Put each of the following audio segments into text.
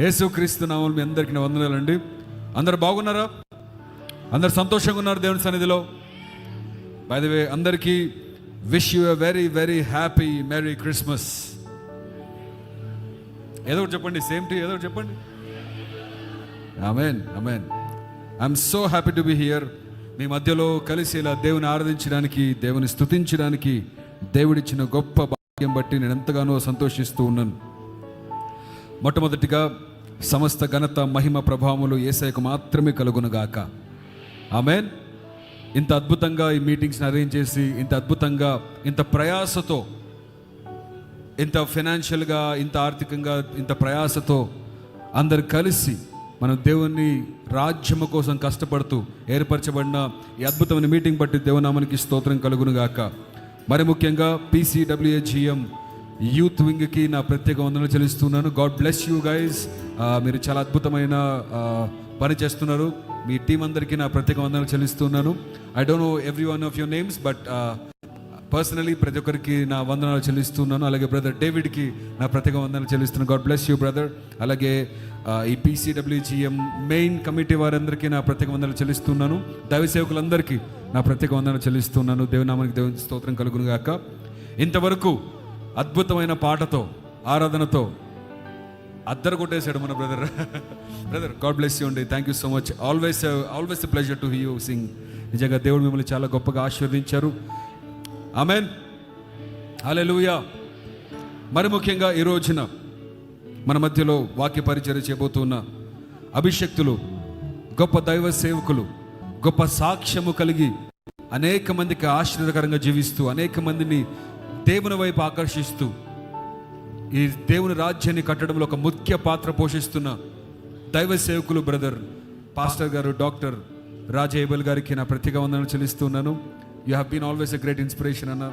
యేసుక్రీస్తు నామం మీ అందరికీ వందనాలండి. అందరు బాగున్నారా? అందరు సంతోషంగా ఉన్నారు దేవుని సన్నిధిలో. బై ద వే అందరికీ wish you a very very happy merry Christmas ఏదో ఒకటి చెప్పండి సేమ్ టు ఏదో ఒకటి చెప్పండి. Amen amen I'm so happy to be here మీ మధ్యలో కలిసి ఇలా దేవుని ఆరాధించడానికి దేవుని స్తుతించడానికి దేవుడిచ్చిన గొప్ప భాగ్యం బట్టి నేను ఎంతగానో సంతోషిస్తూ ఉన్నాను. మొట్టమొదటిగా సమస్త ఘనత మహిమ ప్రభావములు ఏసైకు మాత్రమే కలుగునుగాక. ఆమెన్. ఇంత అద్భుతంగా ఈ మీటింగ్స్ని అరేంజ్ చేసి ఇంత అద్భుతంగా ఇంత ప్రయాసతో ఇంత ఫైనాన్షియల్గా ఇంత ఆర్థికంగా ఇంత ప్రయాసతో అందరు కలిసి మనం దేవుని రాజ్యము కోసం కష్టపడుతూ ఏర్పరచబడిన ఈ అద్భుతమైన మీటింగ్ బట్టి దేవునామానికి స్తోత్రం కలుగునుగాక. మరి ముఖ్యంగా పీసీడబ్ల్యూఏజిఎం యూత్ వింగ్కి నా ప్రత్యేక వందనలు చెల్లిస్తున్నాను. గాడ్ బ్లెస్ యూ గైజ్ మీరు చాలా అద్భుతమైన పని చేస్తున్నారు. మీ టీం అందరికీ నా ప్రత్యేక వందనలు చెల్లిస్తున్నాను. I don't know every one of your names but personally ప్రతి ఒక్కరికి నా వందనాలు చెల్లిస్తున్నాను. అలాగే బ్రదర్ డేవిడ్కి నా ప్రత్యేక వందనాలు చెల్లిస్తున్నాను. గాడ్ బ్లెస్ యూ బ్రదర్ అలాగే ఈ పీసీడబ్ల్యూజిఎం మెయిన్ కమిటీ వారందరికీ నా ప్రత్యేక వందనాలు చెల్లిస్తున్నాను. దైవ సేవకులందరికీ నా ప్రత్యేక వందనాలు చెల్లిస్తున్నాను. దేవునామానికి దేవుని స్తోత్రం కలుగును గాక ఇంతవరకు అద్భుతమైన పాటతో ఆరాధనతో అద్దరు కొట్టేశాడు మన brother. Brother God bless you అండి. Thank you so much always always pleasure to you sing నిజంగా దేవుడు మిమ్మల్ని చాలా గొప్పగా ఆశీర్వదించారు. ఆమెన్ లూయా మరి ముఖ్యంగా ఈ రోజున మన మధ్యలో వాక్య పరిచయం చేయబోతున్న అభిషక్తులు గొప్ప దైవ సేవకులు గొప్ప సాక్ష్యము కలిగి అనేక మందికి ఆశ్చర్యకరంగా జీవిస్తూ అనేక మందిని దేవుని వైపు ఆకర్షిస్తూ ఈ దేవుని రాజ్యాన్ని కట్టడంలో ఒక ముఖ్య పాత్ర పోషిస్తున్న దైవ సేవకులు బ్రదర్ పాస్టర్ గారు డాక్టర్ రాజేబల్ గారికి నా ప్రతిగా వందనలు చెల్లిస్తున్నాను. You have been always a great inspiration అన్న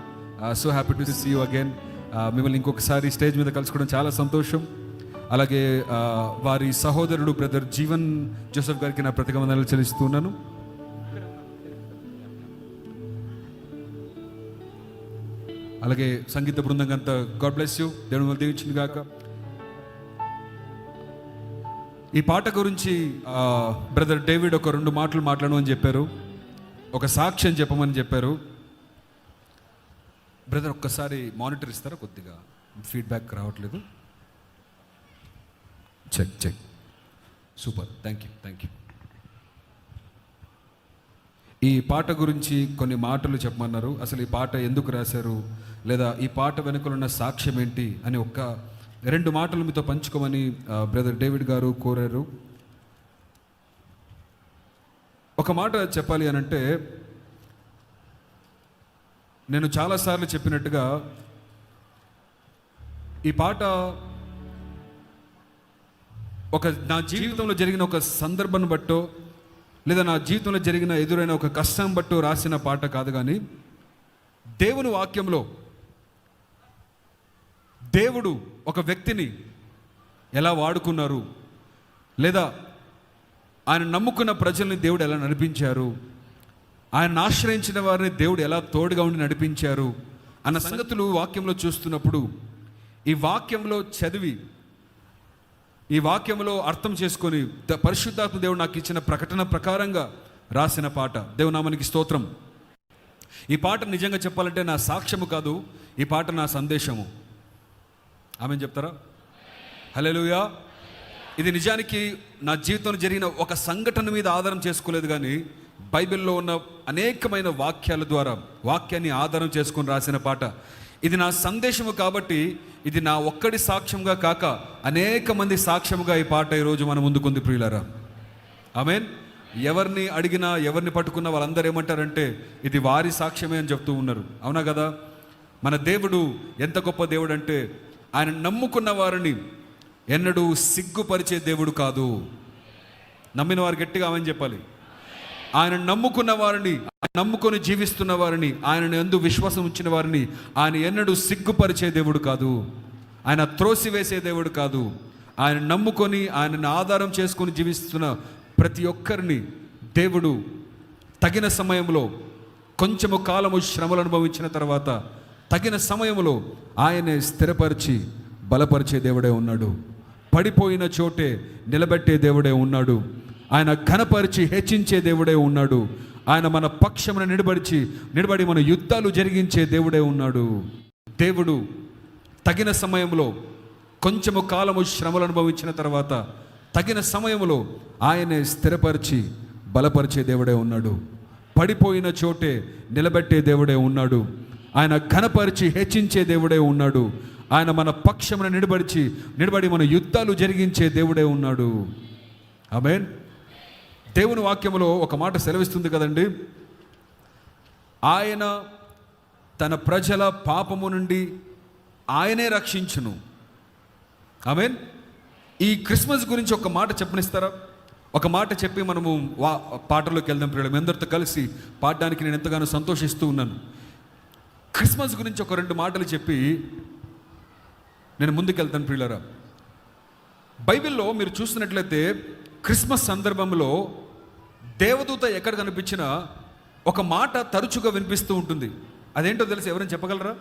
so happy to see you again మిమ్మల్ని ఇంకొకసారి స్టేజ్ మీద కలుసుకోవడం చాలా సంతోషం. అలాగే uh, వారి సహోదరుడు బ్రదర్ జీవన్ జోసఫ్ గారికి నా ప్రతిగా వందనలు చెల్లిస్తున్నాను. అలాగే సంగీత బృందంగా అంతా గాడ్ బ్లెస్ యూ దేవుని వల్ల దీవించింది కాక ఈ పాట గురించి బ్రదర్ డేవిడ్ ఒక రెండు మాటలు మాట్లాడమని చెప్పారు. ఒక సాక్ష్యం చెప్పమని చెప్పారు. బ్రదర్ ఒక్కసారి మానిటర్ ఇస్తారా? కొద్దిగా ఫీడ్బ్యాక్ రావట్లేదు. Check check super thank you thank you ఈ పాట గురించి కొన్ని మాటలు చెప్పమన్నారు. అసలు ఈ పాట ఎందుకు రాశారు? లేదా ఈ పాట వెనుకలున్న సాక్ష్యం ఏంటి? అని ఒక్క రెండు మాటలు మీతో పంచుకోమని బ్రదర్ డేవిడ్ గారు కోరారు. ఒక మాట చెప్పాలి అని అంటే నేను చాలాసార్లు చెప్పినట్టుగా ఈ పాట ఒక నా జీవితంలో జరిగిన ఒక సందర్భాన్ని బట్టో లేదా నా జీవితంలో జరిగిన ఎదురైన ఒక కష్టం బట్టు రాసిన పాట కాదు కానీ దేవుని వాక్యంలో దేవుడు ఒక వ్యక్తిని ఎలా వాడుకున్నారు లేదా ఆయన నమ్ముకున్న ప్రజల్ని దేవుడు ఎలా నడిపించారు ఆయన ఆశ్రయించిన వారిని దేవుడు ఎలా తోడుగా ఉండి నడిపించారు అన్న సంగతులు వాక్యంలో చూస్తున్నప్పుడు ఈ వాక్యంలో చదివి ఈ వాక్యంలో అర్థం చేసుకొని పరిశుద్ధాత్మ దేవుడు నాకు ఇచ్చిన ప్రకటన ప్రకారంగా రాసిన పాట. దేవునామనికి స్తోత్రం. ఈ పాట నిజంగా చెప్పాలంటే నా సాక్ష్యము కాదు ఈ పాట నా సందేశము. ఆమె చెప్తారా? హలోయా ఇది నిజానికి నా జీవితంలో జరిగిన ఒక సంఘటన మీద ఆధారం చేసుకోలేదు కానీ బైబిల్లో ఉన్న అనేకమైన వాక్యాల ద్వారా వాక్యాన్ని ఆధారం చేసుకొని రాసిన పాట. ఇది నా సందేశము కాబట్టి ఇది నా ఒక్కడి సాక్ష్యంగా కాక అనేక మంది సాక్ష్యముగా ఈ పాట ఈరోజు మన ముందుకుంది ప్రియులరా. ఆమెన్. ఎవరిని అడిగినా ఎవరిని పట్టుకున్నా వాళ్ళందరూ ఏమంటారంటే ఇది వారి సాక్ష్యమే అని చెప్తూ ఉన్నారు. అవునా కదా? మన దేవుడు ఎంత గొప్ప దేవుడు అంటే ఆయన నమ్ముకున్న వారిని ఎన్నడూ సిగ్గుపరిచే దేవుడు కాదు. నమ్మిన వారు గట్టిగా ఆమెను చెప్పాలి. ఆయన నమ్ముకున్న వారిని నమ్ముకొని జీవిస్తున్న వారిని ఆయన ఎందు విశ్వాసం ఉంచిన వారిని ఆయన ఎన్నడూ సిగ్గుపరిచే దేవుడు కాదు. ఆయన త్రోసివేసే దేవుడు కాదు. ఆయన నమ్ముకొని ఆయనను ఆధారం చేసుకొని జీవిస్తున్న ప్రతి ఒక్కరిని దేవుడు తగిన సమయంలో కొంచెము కాలము శ్రమలు అనుభవించిన తర్వాత తగిన సమయంలో ఆయనే స్థిరపరిచి బలపరిచే దేవుడే ఉన్నాడు. పడిపోయిన చోటే నిలబెట్టే దేవుడే ఉన్నాడు. ఆయన ఘనపరిచి హెచ్చించే దేవుడే ఉన్నాడు. ఆయన మన పక్షమున నిలబడిచి నిలబడి మన యుద్ధాలు జరిగించే దేవుడే ఉన్నాడు. దేవుడు తగిన సమయంలో కొంచెము కాలము శ్రమలు అనుభవించిన తర్వాత తగిన సమయంలో ఆయనే స్థిరపరిచి బలపరిచే దేవుడే ఉన్నాడు. పడిపోయిన చోటే నిలబెట్టే దేవుడే ఉన్నాడు. ఆయన ఘనపరిచి హెచ్చించే దేవుడే ఉన్నాడు. ఆయన మన పక్షమున నిలబడిచి నిలబడి మన యుద్ధాలు జరిగించే దేవుడే ఉన్నాడు. ఆమెన్. దేవుని వాక్యంలో ఒక మాట సెలవిస్తుంది కదండి? ఆయన తన ప్రజల పాపము నుండి ఆయనే రక్షించును. ఆమెన్? ఈ క్రిస్మస్ గురించి ఒక మాట చెప్పనిస్తారా? ఒక మాట చెప్పి మనము వా పాటలోకి వెళ్దాం ప్రియుడు అందరితో కలిసి పాడడానికి నేను ఎంతగానో సంతోషిస్తూ ఉన్నాను. క్రిస్మస్ గురించి ఒక రెండు మాటలు చెప్పి నేను ముందుకెళ్తాను ప్రియులరా. బైబిల్లో మీరు చూసినట్లయితే క్రిస్మస్ సందర్భంలో దేవదూత ఎక్కడ కనిపించినా ఒక మాట తరచుగా వినిపిస్తూ ఉంటుంది. అదేంటో తెలిసి? ఎవరైనా చెప్పగలరా?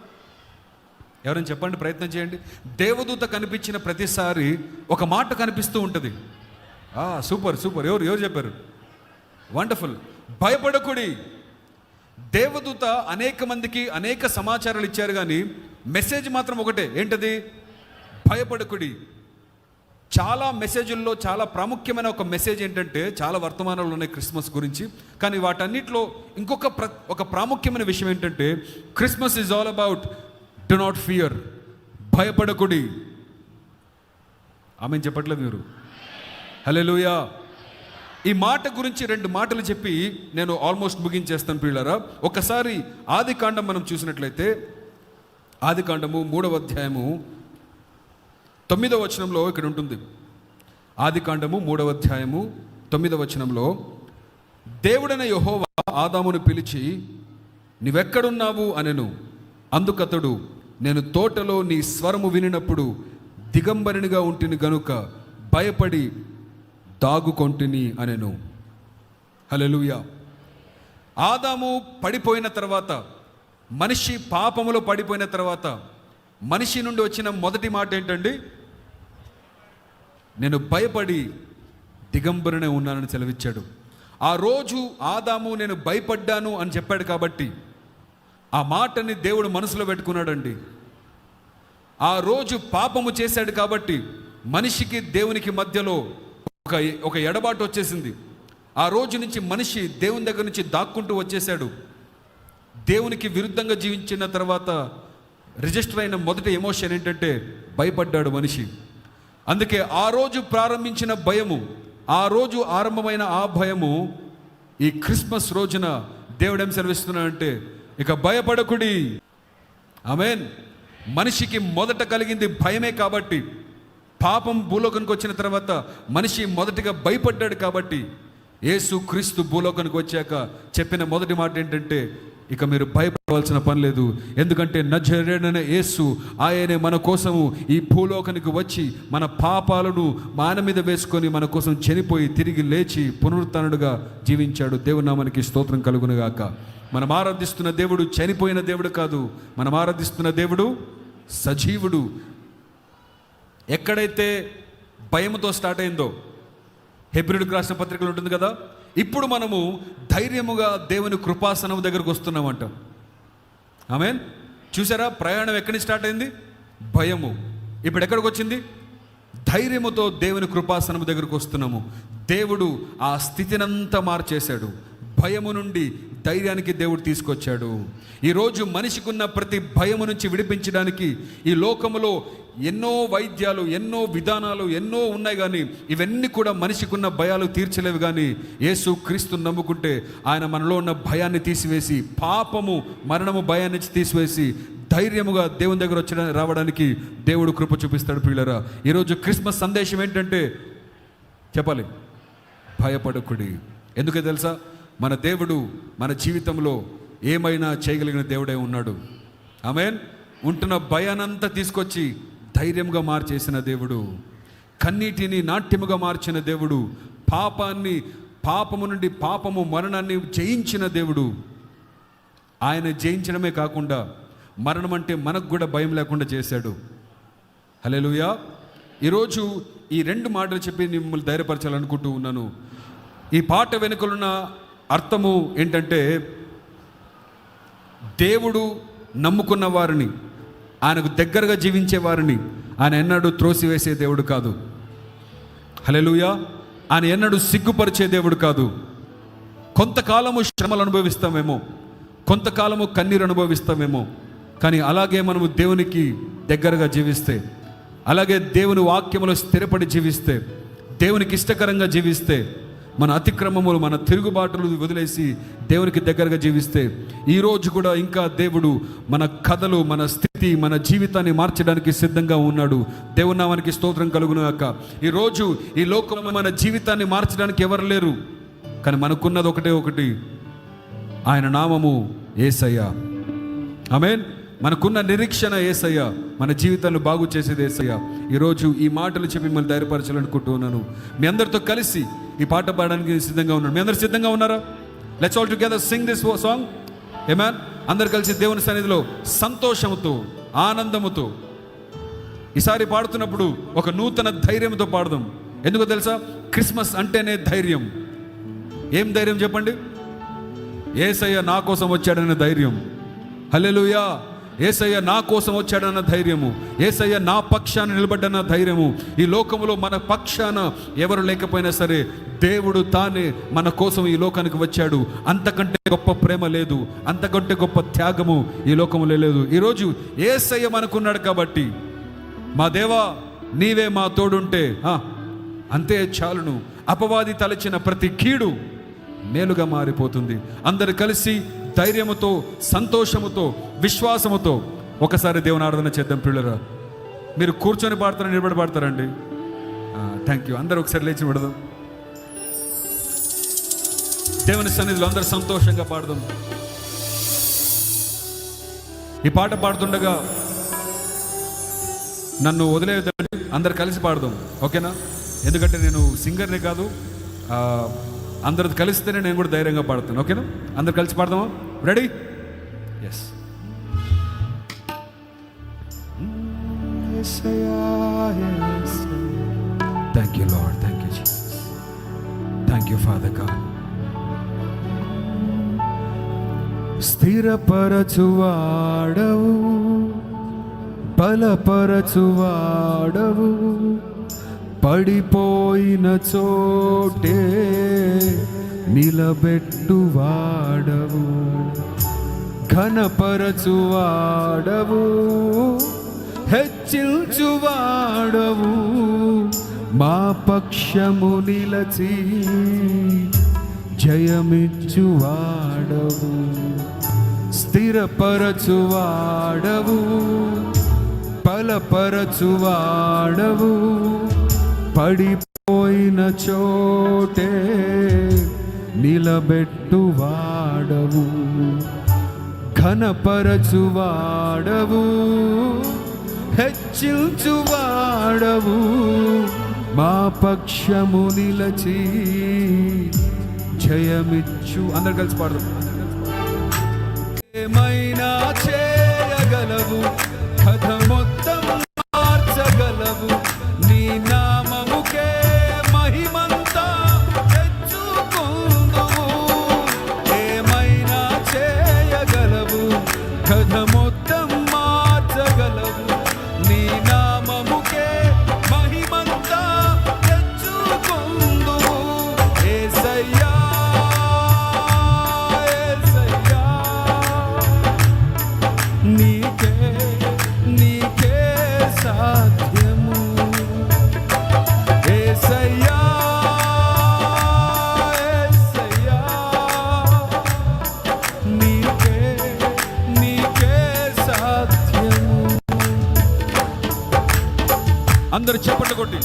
ఎవరైనా చెప్పండి ప్రయత్నం చేయండి. దేవదూత కనిపించిన ప్రతిసారి ఒక మాట కనిపిస్తూ ఉంటుంది. Super super. ఎవరు ఎవరు చెప్పారు? వండర్ఫుల్. భయపడకుడి. దేవదూత అనేక మందికి అనేక సమాచారాలు ఇచ్చారు కానీ మెసేజ్ మాత్రం ఒకటే. ఏంటది? భయపడకుడి. చాలా మెసేజ్ల్లో చాలా ప్రాముఖ్యమైన ఒక మెసేజ్ ఏంటంటే చాలా వర్తమానాలు ఉన్నాయి క్రిస్మస్ గురించి కానీ వాటన్నిటిలో ఇంకొక ప్ర ఒక ప్రాముఖ్యమైన విషయం ఏంటంటే Christmas is all about do not fear భయపడకుడి. ఆమె చెప్పట్లేదు మీరు? హలో ఈ మాట గురించి రెండు మాటలు చెప్పి నేను ఆల్మోస్ట్ ముగించేస్తాను పిల్లరా ఒకసారి ఆది కాండం మనం చూసినట్లయితే ఆది కాండము మూడవ అధ్యాయము తొమ్మిదవ వచనంలో ఇక్కడ ఉంటుంది. ఆది కాండము మూడవ అధ్యాయము తొమ్మిదవ వచనంలో దేవుడైన యహోవా ఆదామును పిలిచి నీవెక్కడున్నావు అనెను? అందుకతడు నేను తోటలో నీ స్వరము వినినప్పుడు దిగంబరినిగా ఉంటిని గనుక భయపడి దాగుకొంటిని అనెను. హల్లెలూయా. ఆదాము పడిపోయిన తర్వాత మనిషి పాపములో పడిపోయిన తర్వాత మనిషి నుండి వచ్చిన మొదటి మాట ఏంటండి నేను భయపడి దిగంబరునే ఉన్నానని సెలవిచ్చాడు. ఆ రోజు ఆదాము నేను భయపడ్డాను అని చెప్పాడు కాబట్టి ఆ మాటని దేవుడు మనసులో పెట్టుకున్నాడండి. ఆ రోజు పాపము చేశాడు కాబట్టి మనిషికి దేవునికి మధ్యలో ఒక ఒక ఎడబాటు వచ్చేసింది. ఆ రోజు నుంచి మనిషి దేవుని దగ్గర నుంచి దాక్కుంటూ వచ్చేసాడు దేవునికి విరుద్ధంగా జీవించిన తర్వాత రిజిస్టర్ అయిన మొదటి ఎమోషన్ ఏంటంటే భయపడ్డాడు మనిషి. అందుకే ఆ రోజు ప్రారంభించిన భయము ఆ రోజు ఆరంభమైన ఆ భయము ఈ క్రిస్మస్ రోజున దేవుడేం సెలవిస్తున్నాడంటే ఇక భయపడకుడి. ఆమెన్. మనిషికి మొదట కలిగింది భయమే కాబట్టి పాపం భూలోకానికి వచ్చిన తర్వాత మనిషి మొదటిగా భయపడ్డాడు కాబట్టి యేసు క్రీస్తు భూలోకానికి వచ్చాక చెప్పిన మొదటి మాట ఏంటంటే ఇక మీరు భయపడవలసిన పని లేదు. ఎందుకంటే నజరేడన యేసు ఆయనే మన కోసము ఈ భూలోకానికి వచ్చి మన పాపాలను మాన మీద వేసుకొని మన కోసం చనిపోయి తిరిగి లేచి పునరుత్నుడుగా జీవించాడు. దేవుడు నామానికి స్తోత్రం కలుగునుగాక. మనం ఆరాధిస్తున్న దేవుడు చనిపోయిన దేవుడు కాదు. మనం ఆరాధిస్తున్న దేవుడు సజీవుడు. ఎక్కడైతే భయముతో స్టార్ట్ అయిందో హెబ్రిడ్కి రాసిన పత్రికలు ఉంటుంది కదా? ఇప్పుడు మనము ధైర్యముగా దేవుని కృపాసనం దగ్గరకు వస్తున్నామంట. ఆమెన్? చూసారా? ప్రయాణం ఎక్కడి నుంచి స్టార్ట్ అయింది? భయము. ఇప్పుడు ఎక్కడికి వచ్చింది? ధైర్యముతో దేవుని కృపాసనం దగ్గరకు వస్తున్నాము. దేవుడు ఆ స్థితినంతా మార్చేశాడు. భయము నుండి ధైర్యానికి దేవుడు తీసుకొచ్చాడు. ఈరోజు మనిషికున్న ప్రతి భయము నుంచి విడిపించడానికి ఈ లోకములో ఎన్నో వైద్యాలు ఎన్నో విధానాలు ఎన్నో ఉన్నాయి కానీ ఇవన్నీ కూడా మనిషికున్న భయాలు తీర్చలేవు కానీ యేసు క్రీస్తుని నమ్ముకుంటే ఆయన మనలో ఉన్న భయాన్ని తీసివేసి పాపము మరణము భయాన్ని తీసివేసి ధైర్యముగా దేవుని దగ్గర వచ్చి రావడానికి దేవుడు కృప చూపిస్తాడు పిల్లరా ఈరోజు క్రిస్మస్ సందేశం ఏంటంటే చెప్పాలి. భయపడకుడి. ఎందుకే తెలుసా? మన దేవుడు మన జీవితంలో ఏమైనా చేయగలిగిన దేవుడే ఉన్నాడు. ఆమెన్. ఉంటున్న భయానంతా తీసుకొచ్చి ధైర్యంగా మార్చేసిన దేవుడు. కన్నీటిని నాట్యముగా మార్చిన దేవుడు. పాపాన్ని పాపము నుండి పాపము మరణాన్ని జయించిన దేవుడు. ఆయన జయించడమే కాకుండా మరణం అంటే మనకు కూడా భయం లేకుండా చేశాడు. హలేలుయా ఈరోజు ఈ రెండు మాటలు చెప్పి మిమ్మల్ని ధైర్యపరచాలనుకుంటూ ఉన్నాను. ఈ పాట వెనుకలున్న అర్థము ఏంటంటే దేవుడు నమ్ముకున్న వారిని ఆయనకు దగ్గరగా జీవించే వారిని ఆయన ఎన్నడూ త్రోసివేసే దేవుడు కాదు. హలెలుయా ఆయన ఎన్నడూ సిగ్గుపరిచే దేవుడు కాదు. కొంతకాలము శ్రమలు అనుభవిస్తామేమో కొంతకాలము కన్నీరు అనుభవిస్తామేమో కానీ అలాగే మనము దేవునికి దగ్గరగా జీవిస్తే అలాగే దేవుని వాక్యములో స్థిరపడి జీవిస్తే దేవునికి ఇష్టకరంగా జీవిస్తే మన అతిక్రమములు మన తిరుగుబాటులు వదిలేసి దేవునికి దగ్గరగా జీవిస్తే ఈరోజు కూడా ఇంకా దేవుడు మన కథలు మన స్థితి మన జీవితాన్ని మార్చడానికి సిద్ధంగా ఉన్నాడు. దేవుని నామానికి స్తోత్రం కలుగును గాక. ఈరోజు ఈ లోకంలో మన జీవితాన్ని మార్చడానికి ఎవరు లేరు? కానీ మనకున్నది ఒకటే ఒకటి. ఆయన నామము ఏసయ్య. ఆమెన్. మనకున్న నిరీక్షణ ఏసయ్య. మన జీవితాన్ని బాగు చేసేది ఏసయ్య. ఈరోజు ఈ మాటలు చెప్పి మిమ్మల్ని ధైర్యపరచాలనుకుంటున్నాను మీ అందరితో కలిసి ఈ పాట పాడడానికి సిద్ధంగా ఉన్నాడు. మీ అందరు సిద్ధంగా ఉన్నారా? Let's all together sing this song ఏమాన్ అందరు కలిసి దేవుని సన్నిధిలో సంతోషముతో ఆనందముతో. ఈసారి పాడుతున్నప్పుడు ఒక నూతన ధైర్యంతో పాడదాం. ఎందుకో తెలుసా? క్రిస్మస్ అంటేనే ధైర్యం. ఏం ధైర్యం చెప్పండి? ఏసయ్య నా కోసం వచ్చాడనే ధైర్యం. హలెలుయా ఏసయ్య నా కోసం వచ్చాడన్న ధైర్యము. ఏసయ్య నా పక్షాన నిలబడ్డన్న ధైర్యము. ఈ లోకములో మన పక్షాన ఎవరు లేకపోయినా సరే దేవుడు తానే మన కోసం ఈ లోకానికి వచ్చాడు. అంతకంటే గొప్ప ప్రేమ లేదు. అంతకంటే గొప్ప త్యాగము ఈ లోకంలో లేదు. ఈరోజు ఏసయ్య మనకున్నాడు కాబట్టి మా దేవా నీవే మా తోడుంటే ఆ, అంతే చాలును. అపవాది తలచిన ప్రతి కీడు మేలుగా మారిపోతుంది. అందరు కలిసి ధైర్యముతో సంతోషముతో విశ్వాసముతో ఒకసారి దేవుని ఆరాధన చేద్దాం పిల్లరా మీరు కూర్చొని పాడతారా నిలబడి పాడతారండి థ్యాంక్ యూ అందరూ ఒకసారి లేచి పెడదాం దేవుని సన్నిధిలో అందరు సంతోషంగా పాడదాం. ఈ పాట పాడుతుండగా నన్ను వదిలేదండి అందరు కలిసి పాడదాం. ఓకేనా? ఎందుకంటే నేను సింగర్ని కాదు అందరితో కలిస్తేనే నేను కూడా ధైర్యంగా పాడుతాను. ఓకేనా? అందరు కలిసి పాడదామా? Ready yes thank you Lord thank you thank you thank స్థిరపరచువాడవు బలపరచువాడవు పడిపోయిన చోటే నిలబెట్టువాడవు. ఘనపరచువాడవు హెచ్చించువాడవు మా పక్షము నిలచి జయమిచ్చువాడవు స్థిరపరచువాడవు బలపరచువాడవు పడిపోయిన చోటే నిలబెట్టువాడవు. ఘనపరచువాడవు హెచ్చించువాడవు మా పక్షము నిలచి జయమిచ్చు. అందరు కలిసి పాడదాం. ఏమైనా చేయగలవు కథ మొత్తం మార్చగలవు. నీకే నీకే సాధ్యము. ఏసయ్యా ఏసయ్యా నీకే నీకే సాధ్యము. అందరు చెప్పండి కొట్టి.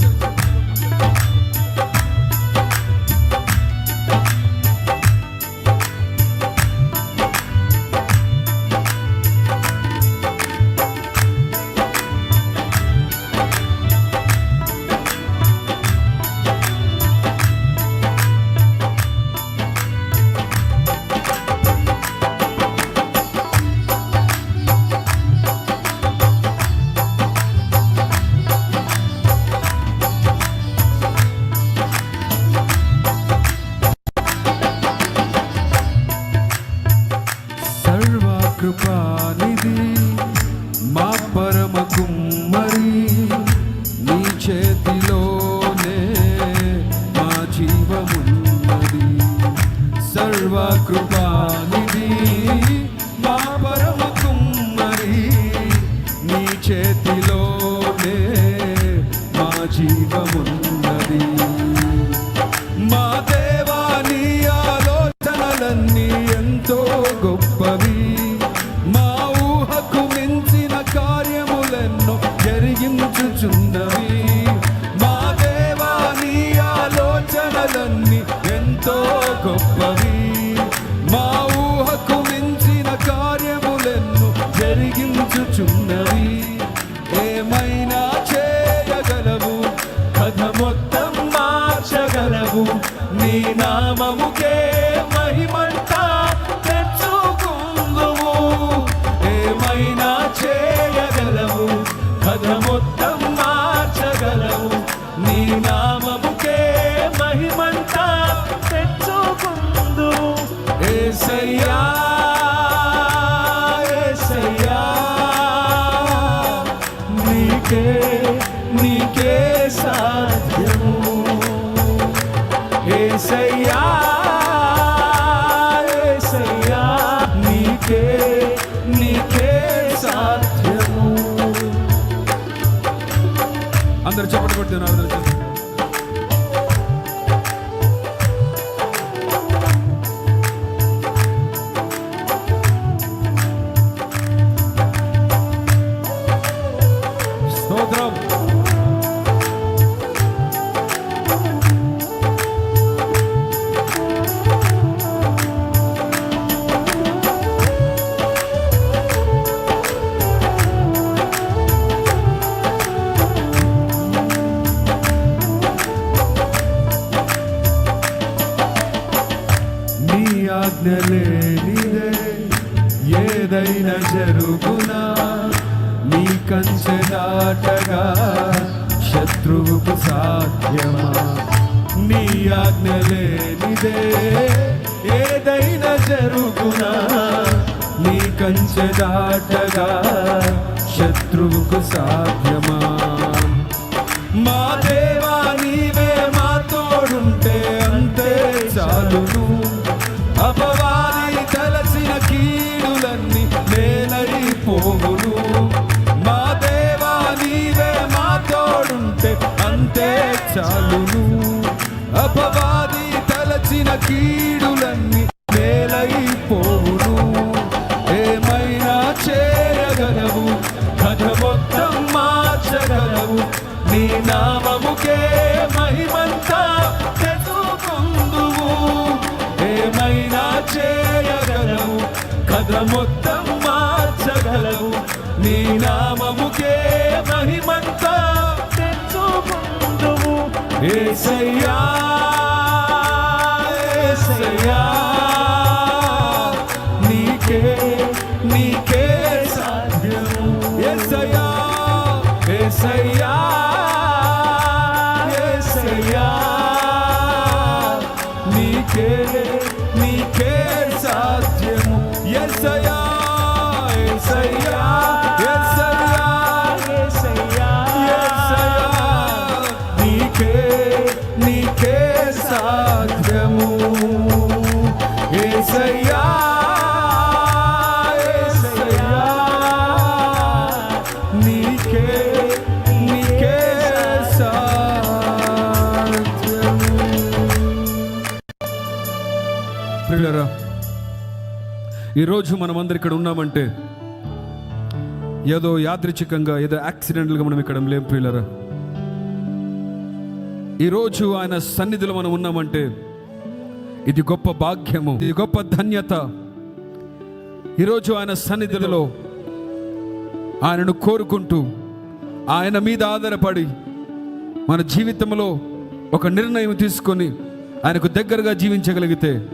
సాధ్యమా మా దేవా నీవే మా తోడుంటే అంతే చాలును. అపవాది తలసిన కీడులన్నీ నేలైపోవును మా దేవా నీవే మా తోడుంటే అంతే చాలును. అపవాది తలచిన కీడు ఏసయ్యా ఏసయ్యా ఈరోజు మనమందరం ఇక్కడ ఉన్నామంటే ఏదో యాదృచ్ఛికంగా ఏదో యాక్సిడెంట్లుగా మనం ఇక్కడ లేం ప్రియులరా. ఈరోజు ఆయన సన్నిధిలో మనం ఉన్నామంటే ఇది గొప్ప భాగ్యము ఇది గొప్ప ధన్యత. ఈరోజు ఆయన సన్నిధిలో ఆయనను కోరుకుంటూ ఆయన మీద ఆధారపడి మన జీవితంలో ఒక నిర్ణయం తీసుకొని ఆయనకు దగ్గరగా జీవించగలిగితే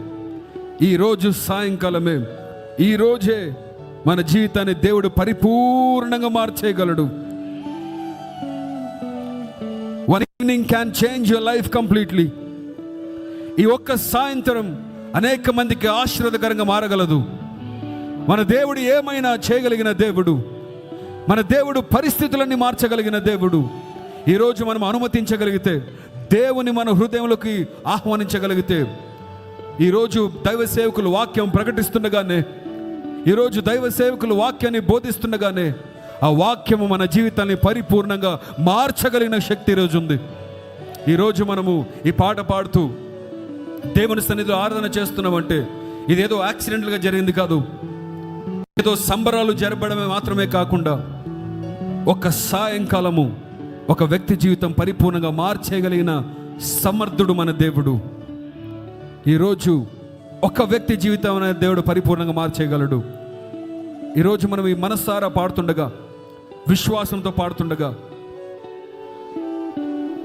ఈరోజు సాయంకాలమే ఈ రోజే మన జీవితాన్ని దేవుడు పరిపూర్ణంగా మార్చేయగలడు. One evening can change your life completely ఈ ఒక్క సాయంత్రం అనేక మందికి ఆశీర్వదకరంగా మారగలదు. మన దేవుడు ఏమైనా చేయగలిగిన దేవుడు మన దేవుడు పరిస్థితులన్నీ మార్చగలిగిన దేవుడు ఈరోజు మనం అనుమతించగలిగితే దేవుని మన హృదయంలోకి ఆహ్వానించగలిగితే ఈరోజు దైవ సేవకులు వాక్యం ప్రకటిస్తుండగానే ఈరోజు దైవ సేవకులు వాక్యాన్ని బోధిస్తుండగానే ఆ వాక్యము మన జీవితాన్ని పరిపూర్ణంగా మార్చగలిగిన శక్తి ఈరోజు ఉంది ఈరోజు మనము ఈ పాట పాడుతూ దేవుని సన్నిధిలో ఆరాధన చేస్తున్నామంటే ఇదేదో యాక్సిడెంట్గా జరిగింది కాదు. ఏదో సంబరాలు జరపడమే మాత్రమే కాకుండా ఒక సాయంకాలము ఒక వ్యక్తి జీవితం పరిపూర్ణంగా మార్చేయగలిగిన సమర్థుడు మన దేవుడు. ఈరోజు ఒక వ్యక్తి జీవితం అనే దేవుడు పరిపూర్ణంగా మార్చేయగలడు. ఈరోజు మనం ఈ మనస్సారా పాడుతుండగా విశ్వాసంతో పాడుతుండగా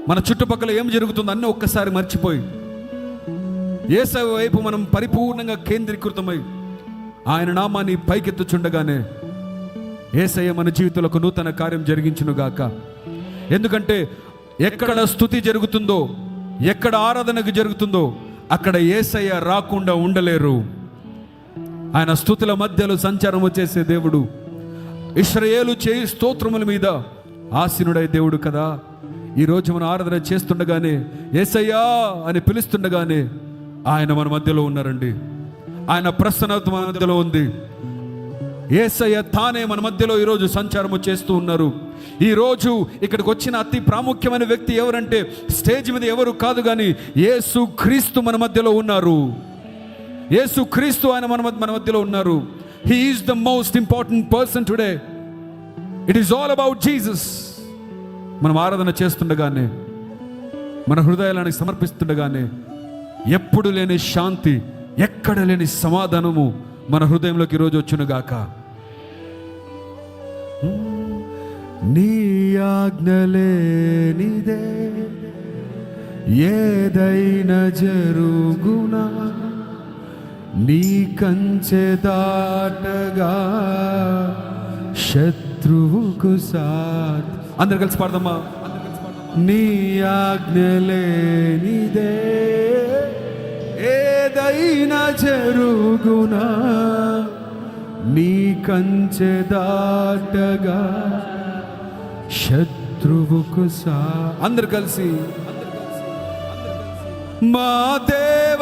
మన చుట్టుపక్కల ఏం జరుగుతుందో అన్నీ ఒక్కసారి మర్చిపోయి ఏసవ వైపు మనం పరిపూర్ణంగా కేంద్రీకృతమై ఆయన నామాన్ని పైకెత్తుచుండగానే ఏసయ్య మన జీవితంలో ఒక నూతన కార్యం జరిగించునుగాక. ఎందుకంటే ఎక్కడ స్థుతి జరుగుతుందో ఎక్కడ ఆరాధనకు జరుగుతుందో అక్కడ ఏసయ్య రాకుండా ఉండలేరు. ఆయన స్థుతుల మధ్యలో సంచారము చేసే దేవుడు. ఇష్రయేలు చేయి స్తోత్రముల మీద ఆసీనుడై దేవుడు కదా. ఈరోజు మనం ఆరాధన చేస్తుండగానే ఏసయ్యా అని పిలుస్తుండగానే ఆయన మన మధ్యలో ఉన్నారండి. ఆయన ప్రసన్నత మన మధ్యలో ఉంది. ఏసయ్య తానే మన మధ్యలో ఈరోజు సంచారము చేస్తూ ఉన్నారు. ఈరోజు ఇక్కడికి వచ్చిన అతి ప్రాముఖ్యమైన వ్యక్తి ఎవరంటే స్టేజ్ మీద ఎవరు కాదు కానీ ఏసు క్రీస్తు మన మధ్యలో ఉన్నారు. యేసు క్రీస్తు ఆయన మన మన మధ్యలో ఉన్నారు. He is the most important person today it is all about Jesus మనం ఆరాధన చేస్తుండగానే మన హృదయాలను సమర్పిస్తుండగానే ఎప్పుడు లేని శాంతి ఎక్కడ లేని సమాధానము మన హృదయంలోకి ఈరోజు వచ్చునుగాక. నీ ఆజ్ఞలేనిదే ఏదైనా జరుగునా? నీ కంచె దాటగా శత్రువుకు సాత్. అందరు కలిసి పాడదమ్మా నీ ఆజ్ఞలేనిదే. ఏదైనా జరుగునా? నీ కంచె దాటగా శత్రువుకు సా అందరు కలిసి. మా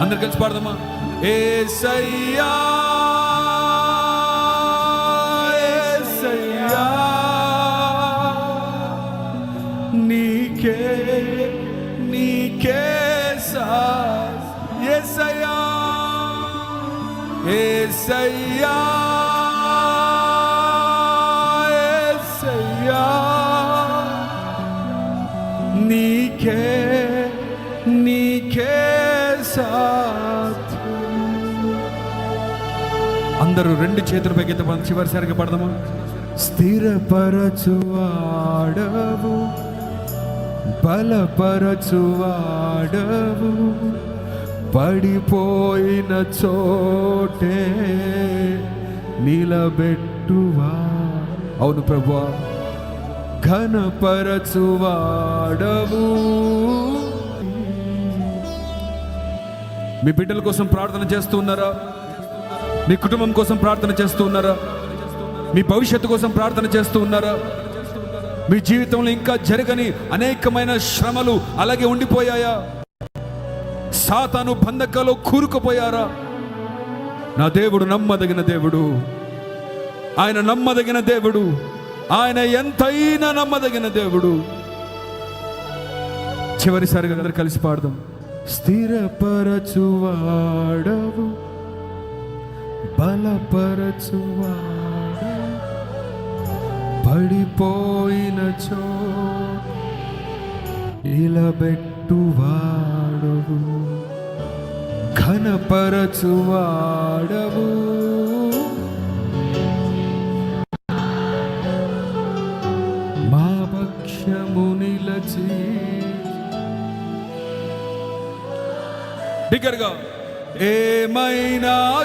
అందరు కలిసి పాడదామా? ఏ సయ్యా అందరూ రెండు చేతులు పైకి ఎత్తి చివరిసారిగా పడదామా. స్థిరపరచువాడవు. బలపరచువాడవు. పడిపోయిన చోటే నిలబెట్టువా. అవును ప్రభువా. ఘనపరచువాడవు. మీ బిడ్డల కోసం ప్రార్థన చేస్తున్నారా మీ కుటుంబం కోసం ప్రార్థన చేస్తూ ఉన్నారా? మీ భవిష్యత్తు కోసం ప్రార్థన చేస్తూ ఉన్నారా? మీ జీవితంలో ఇంకా జరగని అనేకమైన శ్రమలు అలాగే ఉండిపోయాయా? సాతాను బంధకాలు కూరుకుపోయారా? నా దేవుడు నమ్మదగిన దేవుడు. ఆయన నమ్మదగిన దేవుడు. ఆయన ఎంతైనా నమ్మదగిన దేవుడు. చివరిసారిగా అందరు కలిసి పాడదాం. స్థిరపరచువాడవు. బలపరచువాడు పడిపోయిన చో నిలబెట్టువాడవు. ఘనపరచువాడవు. మా పక్షము నిలచి. బిగ్గరగా ఏమైనా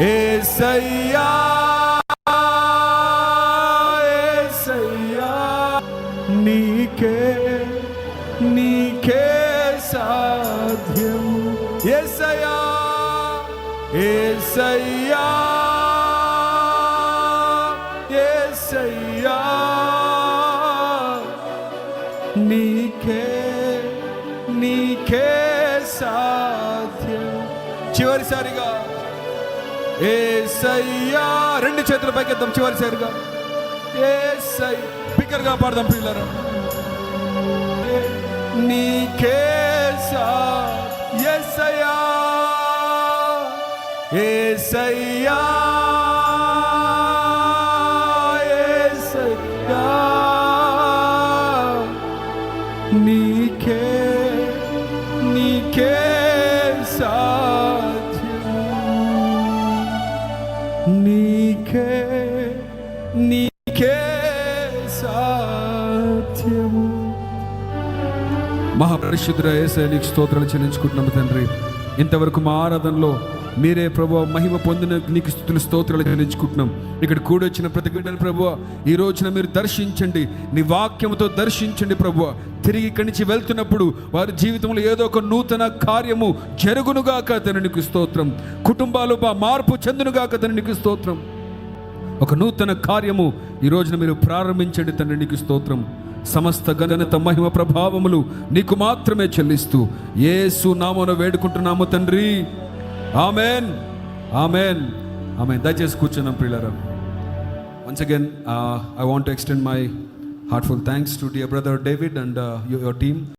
ఏసయ్యా ఏసయ్యా నీకే నీకే సాధ్యము ఏసయ్యా ఏసయ్యా ఏసయ్యా రెండు చేతుల పైకెత్తాం చివరిసారిగా ఏసై స్పీకర్గా పాడదాం పిల్లలు. నీకే సా ఎసయ్యా ఏసయ్యా. నీకే నీకే సాధ్యము. మహాపరిశుద్ధుల ఏసే స్తోత్రాలు చెల్లించుకుంటున్నాము తండ్రి. ఇంతవరకు మా ఆరాధనలో మీరే ప్రభు మహిమ పొందిన నీకు స్థుతులు స్తోత్రాలు చెల్లించుకుంటున్నాం. ఇక్కడ కూడొచ్చిన ప్రతి బిడ్డను ప్రభు ఈ రోజున మీరు దర్శించండి. నీ వాక్యముతో దర్శించండి ప్రభు తిరిగి ఇక్కడి నుంచి వెళ్తున్నప్పుడు వారి జీవితంలో ఏదో ఒక నూతన కార్యము జరుగునుగాక తననికి స్తోత్రం. కుటుంబాలు బా మార్పు చెందునుగాక తననికి స్తోత్రం. ఒక నూతన కార్యము ఈ రోజున మీరు ప్రారంభించండి తండ్రి నీకు స్తోత్రం. సమస్త ఘనత మహిమ ప్రభావములు నీకు మాత్రమే చెల్లిస్తూ. ఏసు నామమున వేడుకుంటున్నాము తండ్రి. ఆమెన్ ఆమెన్ ఆమెన్ దయచేసి కూర్చున్నాం ప్రియులరా once again I want to extend my heartful thanks to dear brother David and your team